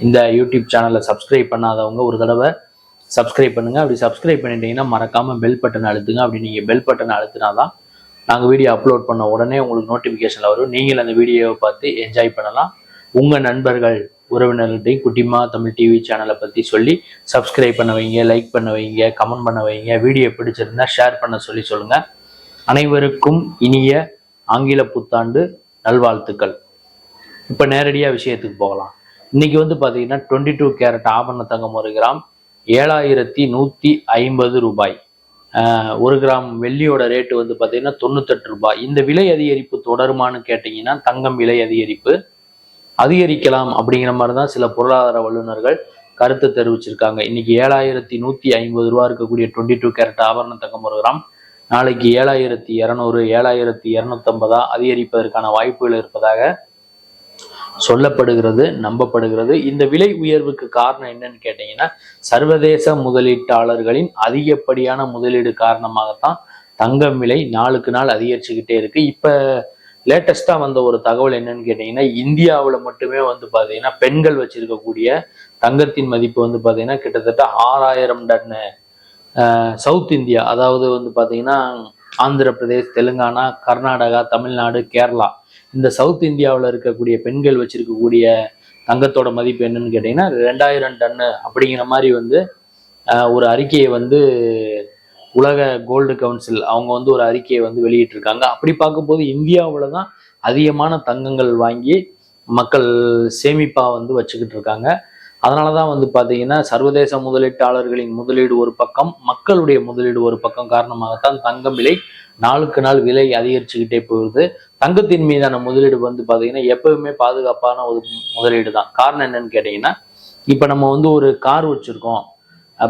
இந்த யூடியூப் சேனலை சப்ஸ்கிரைப் பண்ணாதவங்க ஒரு தடவை சப்ஸ்கிரைப் பண்ணுங்கள் அப்படி சப்ஸ்கிரைப் பண்ணிட்டீங்கன்னா மறக்காமல் பெல் பட்டன் அழுத்துங்க. அப்படி நீங்கள் பெல் பட்டன் அழுத்தினா தான் நாங்கள் வீடியோ அப்லோட் பண்ண உடனே உங்களுக்கு நோட்டிஃபிகேஷனில் வரும். நீங்கள் அந்த வீடியோவை பார்த்து என்ஜாய் பண்ணலாம். உங்கள் நண்பர்கள் உறவினர்கள்ட்டையும் குட்டிமா தமிழ் டிவி சேனலை பற்றி சொல்லி சப்ஸ்கிரைப் பண்ண வைங்க லைக் பண்ண வைங்க கமெண்ட் பண்ண வைங்க வீடியோ பிடிச்சிருந்தா ஷேர் பண்ண சொல்லி சொல்லுங்கள் அனைவருக்கும் இனிய ஆங்கில புத்தாண்டு நல்வாழ்த்துக்கள். இப்போ நேரடியாக விஷயத்துக்கு போகலாம். இன்னைக்கு வந்து பார்த்தீங்கன்னா டுவெண்ட்டி டூ கேரட் ஆபரண தங்கம் ஒரு கிராம் ஏழாயிரத்தி நூற்றி ஐம்பது ரூபாய். ஒரு கிராம் வெள்ளியோட ரேட்டு வந்து பார்த்தீங்கன்னா தொண்ணூத்தெட்டு ரூபாய். இந்த விலை அதிகரிப்பு தொடருமான்னு கேட்டிங்கன்னா தங்கம் விலை அதிகரிப்பு அதிகரிக்கலாம் அப்படிங்கிற மாதிரி தான் சில பொருளாதார வல்லுநர்கள் கருத்து தெரிவிச்சிருக்காங்க. இன்னைக்கு ஏழாயிரத்தி நூற்றி ஐம்பது ரூபா இருக்கக்கூடிய டுவெண்ட்டி டூ கேரட் ஆபரண தங்கம் ஒரு கிராம். நாளைக்கு ஏழாயிரத்தி இரநூறு ஏழாயிரத்தி இரநூத்தம்பதா அதிகரிப்பதற்கான வாய்ப்புகள் இருப்பதாக சொல்லப்படுகிறது நம்பப்படுகிறது. இந்த விலை உயர்வுக்கு காரணம் என்னன்னு கேட்டீங்கன்னா சர்வதேச முதலீட்டாளர்களின் அதிகப்படியான முதலீடு காரணமாகத்தான் தங்கம் விலை நாளுக்கு நாள் அதிகரிச்சுக்கிட்டே இருக்கு. இப்ப லேட்டஸ்டா வந்த ஒரு தகவல் என்னன்னு கேட்டீங்கன்னா இந்தியாவில் மட்டுமே வந்து பாத்தீங்கன்னா பெண்கள் வச்சிருக்கக்கூடிய தங்கத்தின் மதிப்பு வந்து பாத்தீங்கன்னா கிட்டத்தட்ட ஆறாயிரம் டன்னு சவுத் இந்தியா அதாவது வந்து பாத்தீங்கன்னா ஆந்திர பிரதேஷ் தெலுங்கானா கர்நாடகா தமிழ்நாடு கேரளா இந்த சவுத் இந்தியாவில் இருக்கக்கூடிய பெண்கள் வச்சிருக்கக்கூடிய தங்கத்தோட மதிப்பு என்னன்னு கேட்டிங்கன்னா ரெண்டாயிரம் டன்னு அப்படிங்கிற மாதிரி வந்து ஆஹ், ஒரு அறிக்கையை வந்து உலக கோல்டு கவுன்சில் அவங்க வந்து ஒரு அறிக்கையை வந்து வெளியிட்டிருக்காங்க. அப்படி பார்க்கும்போது இந்தியாவில் தான் அதிகமான தங்கங்கள் வாங்கி மக்கள் சேமிப்பாக வந்து வச்சுக்கிட்டு இருக்காங்க அதனால தான் வந்து பார்த்தீங்கன்னா சர்வதேச முதலீட்டாளர்களின் முதலீடு ஒரு பக்கம் மக்களுடைய முதலீடு ஒரு பக்கம் காரணமாகத்தான் தங்கம் விலை நாளுக்கு நாள் விலை அதிகரிச்சுக்கிட்டே போகுது. தங்கத்தின் மீதான முதலீடு வந்து பார்த்தீங்கன்னா எப்பவுமே பாதுகாப்பான ஒரு முதலீடு தான். காரணம் என்னன்னு கேட்டிங்கன்னா இப்போ நம்ம வந்து ஒரு கார் வச்சுருக்கோம்.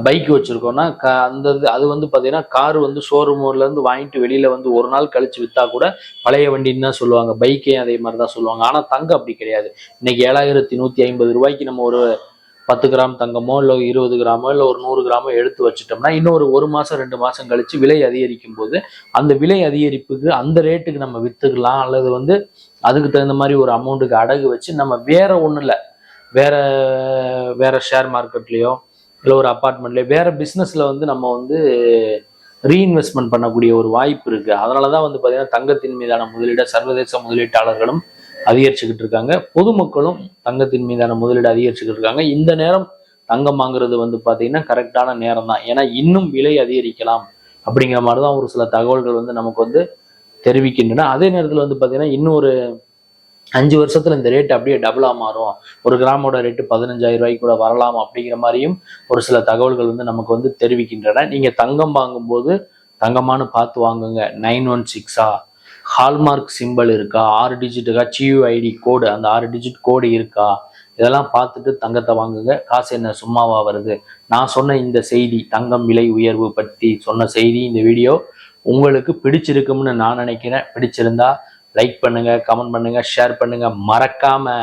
பைக் வச்சுருக்கோம்னா க அந்த இது- அது வந்து பார்த்தீங்கன்னா கார் வந்து ஷோரூம்லேருந்து வாங்கிட்டு வெளியில் வந்து ஒரு நாள் கழிச்சு விற்றா கூட பழைய வண்டின்னு தான் சொல்லுவாங்க. பைக்கையும் அதே மாதிரி தான் சொல்லுவாங்க. ஆனால் தங்கம் அப்படி கிடையாது. இன்னைக்கு ஏழாயிரத்தி நூற்றி ஐம்பது ரூபாய்க்கு நம்ம ஒரு பத்து கிராம் தங்கமோ இல்லை இருபது கிராமோ இல்லை ஒரு நூறு கிராமோ எடுத்து வச்சுட்டோம்னா இன்னும் ஒரு மாதம் ரெண்டு மாதம் கழித்து விலை அதிகரிக்கும் போது அந்த விலை அதிகரிப்புக்கு அந்த ரேட்டுக்கு நம்ம விற்றுக்கலாம் அல்லது வந்து அதுக்கு தகுந்த மாதிரி ஒரு அமௌண்ட்டுக்கு அடகு வச்சு நம்ம வேற ஒன்றும் இல்லை. வேற வேற ஷேர் மார்க்கெட்லேயோ இல்லை ஒரு அப்பார்ட்மெண்ட்லேயோ வேற பிஸ்னஸில் வந்து நம்ம வந்து ரீஇன்வெஸ்ட்மெண்ட் பண்ணக்கூடிய ஒரு வாய்ப்பு இருக்குது அதனால தான் வந்து பார்த்திங்கன்னா தங்கத்தின் மீதான முதலீடை சர்வதேச முதலீட்டாளர்களும் அதிகரிச்சுக்கிட்டு இருக்காங்க. பொதுமக்களும் தங்கத்தின் மீதான முதலீடு அதிகரிச்சுக்கிட்டு இருக்காங்க. இந்த நேரம் தங்கம் வாங்குறது வந்து பார்த்தீங்கன்னா கரெக்டான நேரம் தான் ஏன்னா இன்னும் விலை அதிகரிக்கலாம் அப்படிங்கிற மாதிரி தான் ஒரு சில தகவல்கள் வந்து நமக்கு வந்து தெரிவிக்கின்றன. அதே நேரத்தில் வந்து பார்த்தீங்கன்னா இன்னும் ஒரு அஞ்சு வருஷத்துல இந்த ரேட் அப்படியே டபுளாக மாறும். ஒரு கிராமோட ரேட்டு பதினஞ்சாயிரம் ரூபாய்க்கு கூட வரலாம் அப்படிங்கிற மாதிரியும் ஒரு சில தகவல்கள் வந்து நமக்கு வந்து தெரிவிக்கின்றன. நீங்க தங்கம் வாங்கும்போது தங்கமானு பார்த்து வாங்குங்க. நைன் ஒன் சிக்ஸா? ஹால்மார்க் சிம்பிள் இருக்கா? ஆறு டிஜிட்டுக்கா சியூஐடி கோடு அந்த ஆறு டிஜிட் கோடு இருக்கா? இதெல்லாம் பார்த்துட்டு தங்கத்தை வாங்குங்க. காசு என்ன? சும்மாவா வருது. நான் சொன்ன இந்த செய்தி தங்கம் விலை உயர்வு பற்றி சொன்ன செய்தி இந்த வீடியோ உங்களுக்கு பிடிச்சிருக்கும்னு நான் நினைக்கிறேன். பிடிச்சிருந்தா லைக் பண்ணுங்க கமெண்ட் பண்ணுங்க ஷேர் பண்ணுங்க. மறக்காம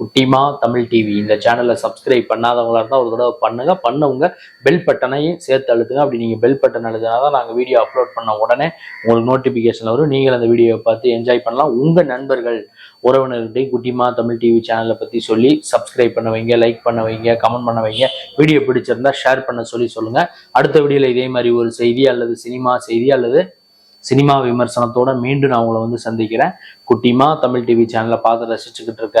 குட்டிமா தமிழ் டிவி இந்த சேனலை சப்ஸ்கிரைப் பண்ணாதவங்களா இருந்தால் ஒரு தடவை பண்ணுங்க. பண்ணவங்க பெல் பட்டனையும் சேர்த்து அழுத்துங்க. அப்படி நீங்கள் பெல் பட்டன் அழுத்தினா தான் நாங்கள் வீடியோ அப்லோட் பண்ண உடனே உங்களுக்கு நோட்டிஃபிகேஷன் வரும். நீங்கள் அந்த வீடியோவை பார்த்து என்ஜாய் பண்ணலாம். உங்கள் நண்பர்கள் உறவினர்கிட்டையும் குட்டிமா தமிழ் டிவி சேனலை பற்றி சொல்லி சப்ஸ்கிரைப் பண்ண வைங்க லைக் பண்ண வைங்க கமெண்ட் பண்ண வைங்க. வீடியோ பிடிச்சிருந்தா ஷேர் பண்ண சொல்லி சொல்லுங்க. அடுத்த வீடியோவில் இதே மாதிரி ஒரு செய்தி அல்லது சினிமா செய்தி அல்லது சினிமா விமர்சனத்தோட மீண்டும் நான் உங்களை வந்து சந்திக்கிறேன். குட்டிமா தமிழ் டிவி சேனலை பார்த்து ரசிச்சுக்கிட்டு இருக்க.